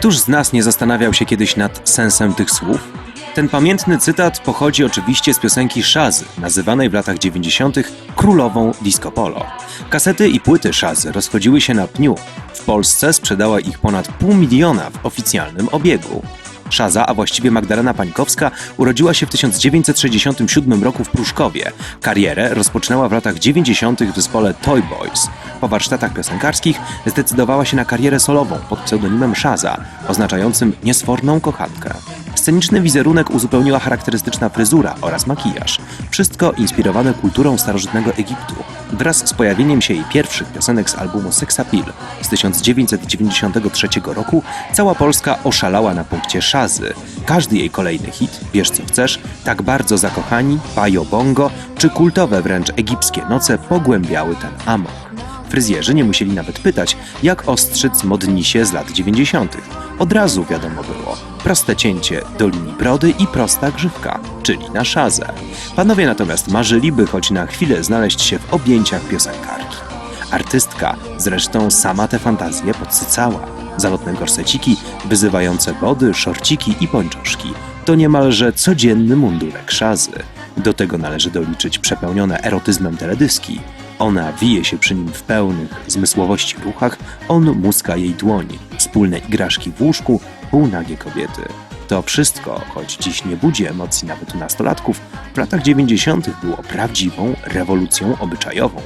Któż z nas nie zastanawiał się kiedyś nad sensem tych słów? Ten pamiętny cytat pochodzi oczywiście z piosenki Szazy, nazywanej w latach 90. królową disco polo. Kasety i płyty Szazy rozchodziły się na pniu. W Polsce sprzedała ich ponad pół miliona w oficjalnym obiegu. Szaza, a właściwie Magdalena Pańkowska, urodziła się w 1967 roku w Pruszkowie. Karierę rozpoczynała w latach 90. w zespole Toy Boys. Po warsztatach piosenkarskich zdecydowała się na karierę solową pod pseudonimem Szaza, oznaczającym niesforną kochankę. Sceniczny wizerunek uzupełniła charakterystyczna fryzura oraz makijaż. Wszystko inspirowane kulturą starożytnego Egiptu. Wraz z pojawieniem się jej pierwszych piosenek z albumu Sex Appeal z 1993 roku cała Polska oszalała na punkcie Szazy. Każdy jej kolejny hit, Wiesz co chcesz, Tak bardzo zakochani, Bajo Bongo czy kultowe wręcz egipskie noce pogłębiały ten amok. Fryzjerzy nie musieli nawet pytać, jak ostrzyc modnisie z lat 90. Od razu wiadomo było. Proste cięcie do linii brody i prosta grzywka, czyli na szazę. Panowie natomiast marzyli, by choć na chwilę znaleźć się w objęciach piosenkarki. Artystka zresztą sama te fantazje podsycała. Zalotne gorseciki, wyzywające wody, szorciki i pończoszki to niemalże codzienny mundurek szazy. Do tego należy doliczyć przepełnione erotyzmem teledyski. Ona wije się przy nim w pełnych zmysłowości ruchach, on muska jej dłoń, wspólne igraszki w łóżku, półnagie kobiety. To wszystko, choć dziś nie budzi emocji nawet u nastolatków, w latach 90. było prawdziwą rewolucją obyczajową.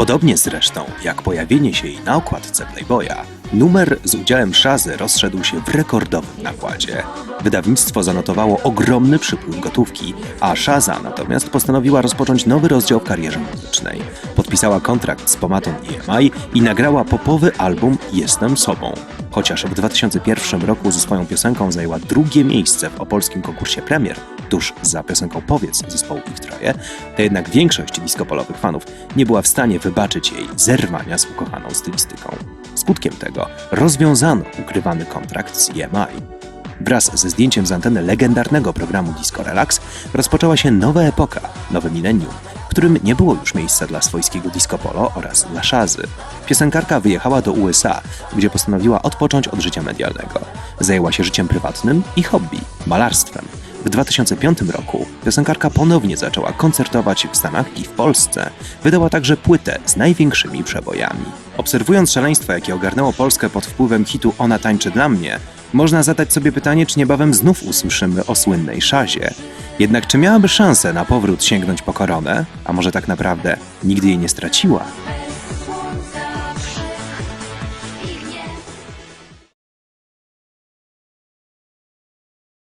Podobnie zresztą jak pojawienie się jej na okładce Playboya, numer z udziałem Szazy rozszedł się w rekordowym nakładzie. Wydawnictwo zanotowało ogromny przypływ gotówki, a Szaza natomiast postanowiła rozpocząć nowy rozdział w karierze muzycznej. Podpisała kontrakt z Pomatą EMI i nagrała popowy album Jestem Sobą. Chociaż w 2001 roku ze swoją piosenką zajęła drugie miejsce w opolskim konkursie premier, tuż za piosenką Powiedz zespołu Ich Troje, to jednak większość diskopolowych fanów nie była w stanie wybaczyć jej zerwania z ukochaną stylistyką. Skutkiem tego rozwiązano ukrywany kontrakt z EMI. Wraz ze zdjęciem z anteny legendarnego programu Disco Relax rozpoczęła się nowa epoka, nowe milenium, w którym nie było już miejsca dla swojskiego disco polo oraz dla szazy. Piosenkarka wyjechała do USA, gdzie postanowiła odpocząć od życia medialnego. Zajęła się życiem prywatnym i hobby malarstwem. W 2005 roku piosenkarka ponownie zaczęła koncertować w Stanach i w Polsce. Wydała także płytę z największymi przebojami. Obserwując szaleństwo, jakie ogarnęło Polskę pod wpływem hitu Ona tańczy dla mnie, można zadać sobie pytanie, czy niebawem znów usłyszymy o słynnej szazie. Jednak czy miałaby szansę na powrót sięgnąć po koronę? A może tak naprawdę nigdy jej nie straciła?